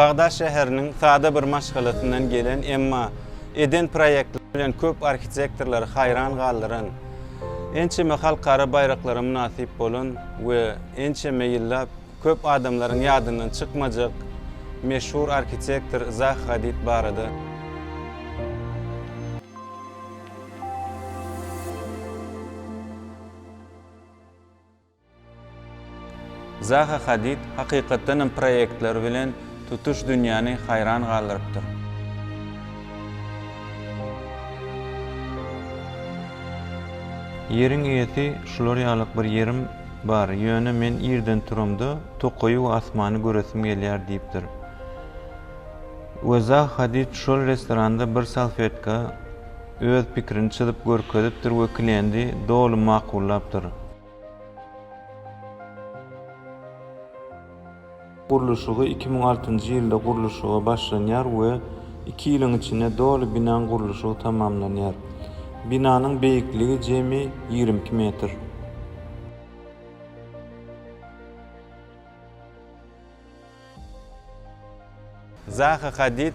Bagdad şäheriniň sada bir maşgalatyndan gelen emma eden proýektler bilen köp arhitektorlar hayran galdyran. Ençeme halkara baýraklary münasip bolan we ençeme ýyllap köp adamlaryň ýadyndan çykmajak meşhur arhitektor Zah Hadid barada. Zaha Hadid hakykatdan proýektler bilen tutuş dünýäni hayran galdyrypdyr. Yerin ýeti şular ýalyk bir yerim bar. Ýöne men ýerden turamda tokoýu asmany göresim gelýär diýipdir. Weza Hadid şol restoranda bir salfetka öz pikrini çyzyp görkezipdir we kliendi dolu makullapdyr. Guruluşugy 2006-njy ýylda guruluşuga başlanýar we 2 ýylyň içinde dolu binan guruluşy tamamlanýar. Binanyň beýikligi jemi 22 metr. Zaha Hadid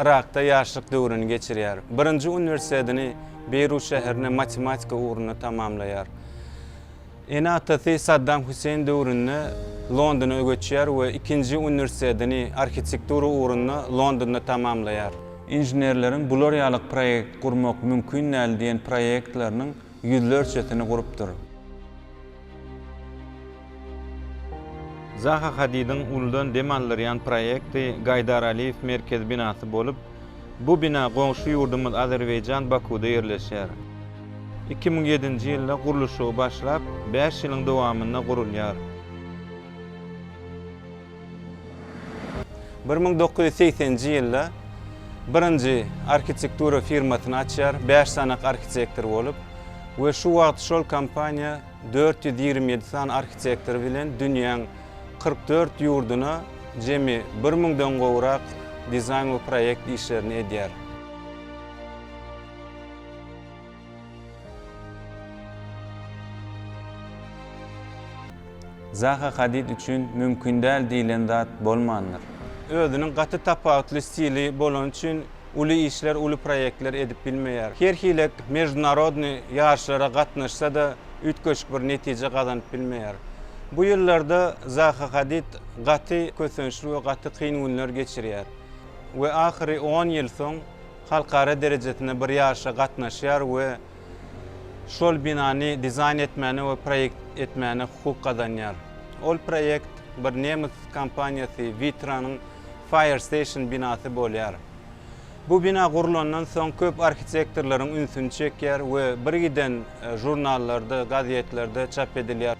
Irakda ýaşlyk döwrüni geçirýär. Birinji uniwersitetini Beyrut şäherine matematika uğruna tamamlaýar. Ene atasy Saddam Hüseyin döwründe Londona ögeçýär we ikinji uniwersitetini arhitektura uğruna Londonda tamamlaýar. Injenerleriň bular ýalyk proýekt gurmak mümkin näl diýen proýektlarynyň ýüzlerçesini gurupdyr. Zaha Hadidin uldan demanlaryyan proýekti Gaydar Aliyev merkez binasy bolup, bu bina goňşy ýurdumyz Azerbeýjan Bakuda ýerleşýär. 2007-nji ýylda guruluşy başlap 5 ýylyň dowamynda gurulýar. 1980-nji ýylda birinji arhitektura firmasyny açýar, 5 sanak arhitektor bolup we şu wagt şol kompaniýa 427 san arhitektor bilen dünýäň 44 ýurduna jemi 1000-den gowrak dizayn we proýekt işlerini edýär. Zaha Hadid üçün mümkün däl diýilen zat bolmandyr. Özüniň gaty tapawutly stili bolan üçin uly işler, uly proýektler edip bilmeýär. Her hilek mejnarodny ýarşlara gatnaşsa da ütköşük bir netije gazanyp bilmeýär. Bu ýyllarda Zaha Hadid gaty kösünçli we gaty kyn günler geçirýär. We ahyry 10 ýyl soň halkara derejetinde bir ýarşa gatnaşýar we şol binany dizayn etmäni we proýekt etmäni hukuk kazanýar. Ol proýekt bir nemis kompaniýasy Vitranyň Fire Station binasy bolýar. Bu bina gurulandan soň köp arhitektorlaryň ünsüni çekýär we bir giden e, jurnallarda, gazetlerde çap edilýär.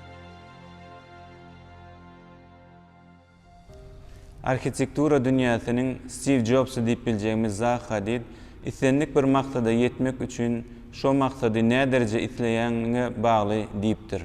Arhitektura dünýäsiniň Steve Jobsy diýip biljegimiz Zaha Hadid islenlik bir maksada yetmek üçin şo maksady ne derece bagly diýipdir.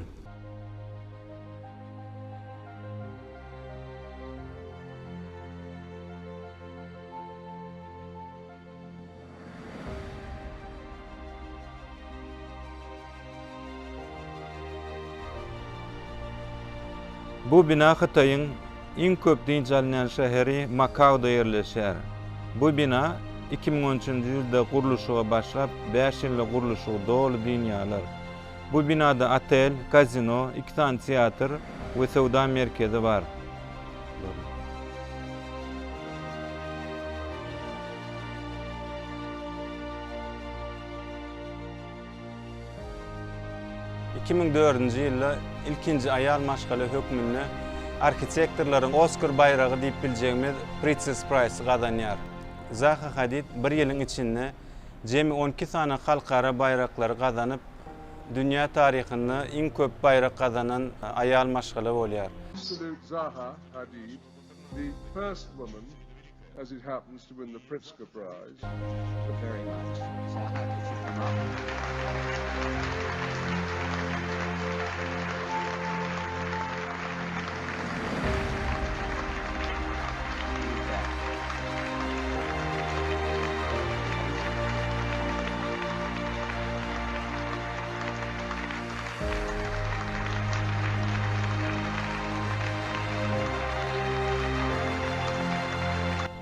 Bu bina Xitayın en köp dinçalinen şehri Makau'da yerleşýär. Bu bina 2013-nji ýylda guruluşyga başlap 5 ýyllyk guruluşy dolu dünýäler. Bu binada otel, kazino, iki tane teatr we sowda merkezi bar. ...2004-nji ýylda ilkinji aýal maşgaly hökmünde arhitektorlaryň Oscar baýragy diýip biljegimiz Princess Prize gazanýar. Zaha Hadid bir ýylyň içinde jemi 12 sana halkara baýraklary gazanyp dünýä taryhynda iň köp baýrak gazanan aýal maşgaly bolýar. Absolute Zaha Hadid, the first woman, as it happens, to win the Pritzker Prize. very much.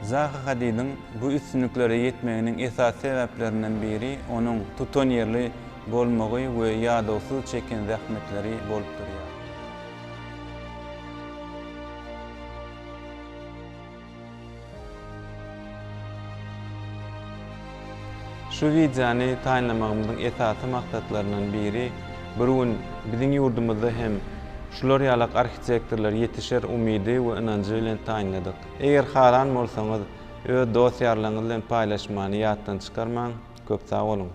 Zaha Hadid'in bu üstünlüklere yetmeğinin esas sebeplerinden biri onun tuton yerli bolmagy ve yadowsuz çeken zahmetleri bolup durýar. Şu videany taýinlamagymyzyň esasy maksatlarynyň biri bir gün biziň ýurdumyzda hem şular ýalak arhitektorlar ýetişer umydy we ynanjy bilen taýinladyk. Eger haran bolsaňyz öz dosýarlaryňyz bilen paýlaşmany ýatdan çykarmaň. Köp sag bolun.